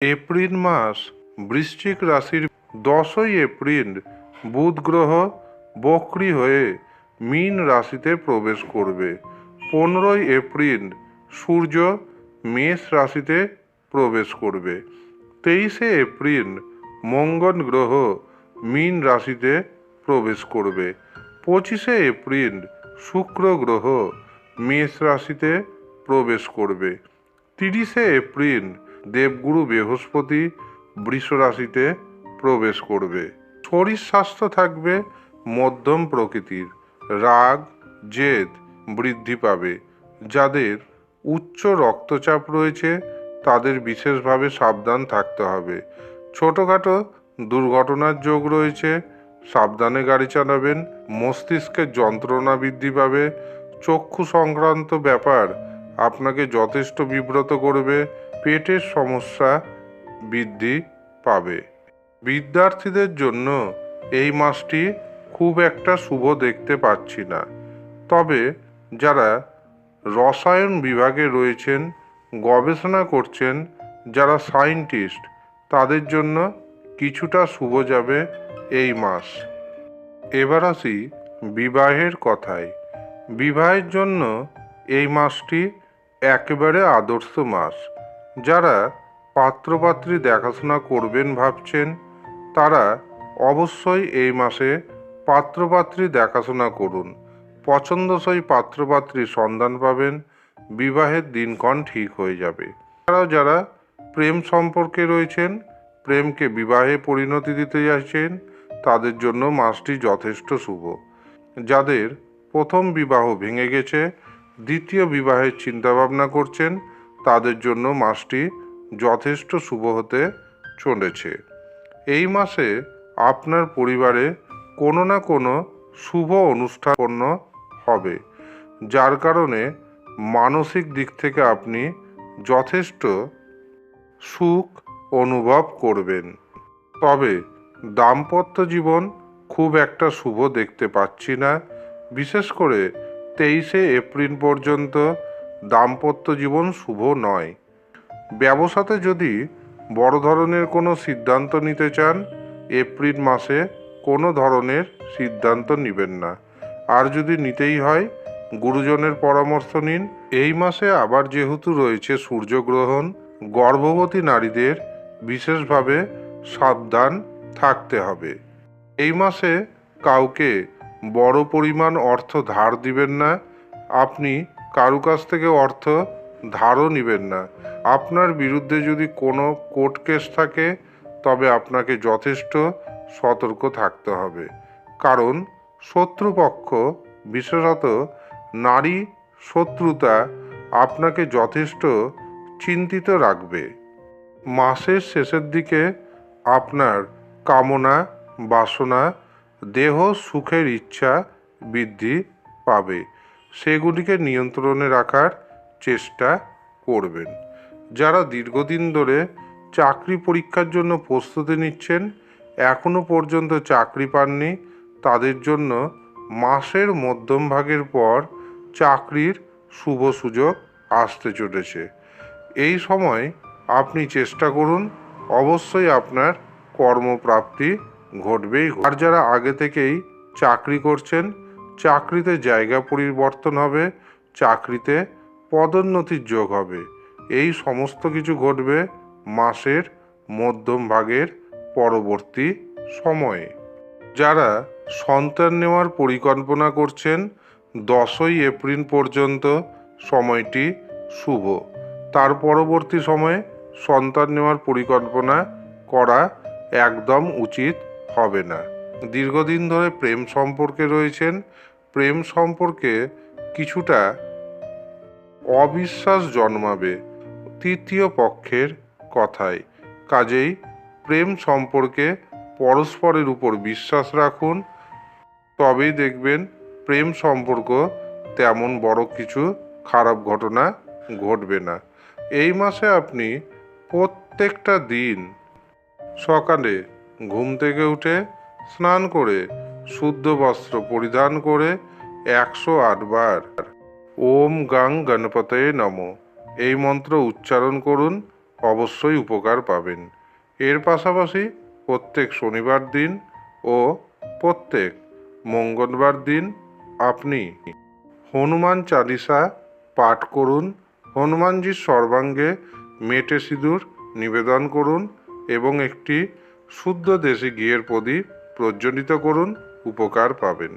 April মাস, বৃশ্চিক রাশির দশই এপ্রিল, বুধ গ্রহ বক্রি হয়ে মীন রাশিতে প্রবেশ করবে। পনেরোই এপ্রিল, সূর্য মেষ রাশিতে প্রবেশ করবে। তেইশে এপ্রিল, মঙ্গল গ্রহ মীন রাশিতে প্রবেশ করবে। পঁচিশে এপ্রিল, শুক্র গ্রহ মেষ রাশিতে প্রবেশ করবে। তিরিশে এপ্রিল দেবগুরু বৃহস্পতি বৃষ রাশিতে প্রবেশ করবে। শরীর স্বাস্থ্য থাকবে মধ্যম প্রকৃতির। রাগ, জেদ বৃদ্ধি পাবে। যাদের উচ্চ রক্তচাপ রয়েছে, তাদের বিশেষভাবে সাবধান থাকতে হবে। ছোটোখাটো দুর্ঘটনার যোগ রয়েছে, সাবধানে গাড়ি চালাবেন মস্তিষ্কের যন্ত্রণা বৃদ্ধি পাবে। চক্ষু সংক্রান্ত ব্যাপার আপনাকে যথেষ্ট বিব্রত করবে। পেটের সমস্যা বৃদ্ধি পাবে। বিদ্যার্থীদের জন্য এই মাসটি খুব একটা শুভ দেখতে পাচ্ছি না। তবে যারা রসায়ন বিভাগে রয়েছেন, গবেষণা করছেন, যারা সায়েন্টিস্ট, তাদের জন্য কিছুটা শুভ যাবে এই মাস। এবার আসি বিবাহের কথায়। বিবাহের জন্য এই মাসটি একেবারে আদর্শ মাস। যারা পাত্রপাত্রী দেখাশোনা করবেন ভাবছেন, তারা অবশ্যই এই মাসে পাত্রপাত্রী দেখাশোনা করুন। পছন্দসই পাত্রপাত্রীর সন্ধান পাবেন, বিবাহের দিনক্ষণ ঠিক হয়ে যাবে। এছাড়াও যারা প্রেম সম্পর্কে রয়েছেন, প্রেমকে বিবাহে পরিণতি দিতে যাচ্ছেন, তাদের জন্য মাসটি যথেষ্ট শুভ। যাদের প্রথম বিবাহ ভেঙে গেছে, দ্বিতীয় বিবাহের চিন্তাভাবনা করছেন তাদের জন্য মাসটি যথেষ্ট শুভ হতে চলেছে। এই মাসে আপনার পরিবারে কোনো না কোনো শুভ অনুষ্ঠান হবে, যার কারণে মানসিক দিক থেকে আপনি যথেষ্ট সুখ অনুভব করবেন। তবে দাম্পত্য জীবন খুব একটা শুভ দেখতে পাচ্ছি না, বিশেষ করে তেইশে এপ্রিল পর্যন্ত দাম্পত্য জীবন শুভ নয়। ব্যবসাতে যদি বড় ধরনের কোনো সিদ্ধান্ত নিতে চান, এপ্রিল মাসে কোনো ধরনের সিদ্ধান্ত নেবেন না। আর যদি নিতেই হয়, গুরুজনের পরামর্শ নিন। এই মাসে আবার যেহেতু রয়েছে সূর্যগ্রহণ, গর্ভবতী নারীদের বিশেষভাবে সাবধান থাকতে হবে। এই মাসে কাউকে বড় পরিমাণ অর্থ ধার দিবেন না। আপনি কারু কাছ থেকে অর্থ ধারও নেবেন না। আপনার বিরুদ্ধে যদি কোনো কোর্ট কেস থাকে, তবে আপনাকে যথেষ্ট সতর্ক থাকতে হবে। কারণ শত্রুপক্ষ, বিশেষত নারী শত্রুতা আপনাকে যথেষ্ট চিন্তিত রাখবে। মাসের শেষের দিকে আপনার কামনা, বাসনা, দেহ, সুখের ইচ্ছা বৃদ্ধি পাবে। সেগুলিকে নিয়ন্ত্রণে রাখার চেষ্টা করবেন। যারা দীর্ঘদিন ধরে চাকরি পরীক্ষার জন্য প্রস্তুতি নিচ্ছেন এখনও পর্যন্ত চাকরি পাননি, তাদের জন্য মাসের মধ্যম ভাগের পর চাকরির শুভ সুযোগ আসতে চলেছে। এই সময় আপনি চেষ্টা করুন, অবশ্যই আপনার কর্মপ্রাপ্তি ঘটবেই আর যারা আগে থেকেই চাকরি করছেন চাকরিতে জায়গা পরিবর্তন হবে, চাকরিতে পদোন্নতির যোগ হবে। এই সমস্ত কিছু ঘটবে মাসের মধ্যম ভাগের পরবর্তী সময়ে। যারা সন্তান নেওয়ার পরিকল্পনা করছেন, দশই এপ্রিল পর্যন্ত সময়টি শুভ। তার পরবর্তী সময়ে সন্তান নেওয়ার পরিকল্পনা করা একদম উচিত হবে না। দীর্ঘদিন ধরে প্রেম সম্পর্কে রয়েছেন। প্রেম সম্পর্কে কিছুটা অবিশ্বাস জন্মাবে তৃতীয় পক্ষের কথায়। কাজেই প্রেম সম্পর্কে পরস্পরের উপর বিশ্বাস রাখুন। তবেই দেখবেন প্রেম সম্পর্ক তেমন বড় কিছু খারাপ ঘটনা ঘটবে না। এই মাসে আপনি প্রত্যেকটা দিন সকালে ঘুম থেকে উঠে স্নান করে, শুদ্ধ বস্ত্র পরিধান করে একশো আটবার ওম গাং গণপতয়ে নম। এই মন্ত্র উচ্চারণ করুন, অবশ্যই উপকার পাবেন। এর পাশাপাশি প্রত্যেক শনিবার দিন ও প্রত্যেক মঙ্গলবার দিন আপনি হনুমান চালিসা পাঠ করুন হনুমানজির সর্বাঙ্গে মেটে সিঁদুর নিবেদন করুন এবং একটি শুদ্ধ দেশি ঘিয়ের প্রদীপ প্রজ্বলিত করুন উপকার পাবেন।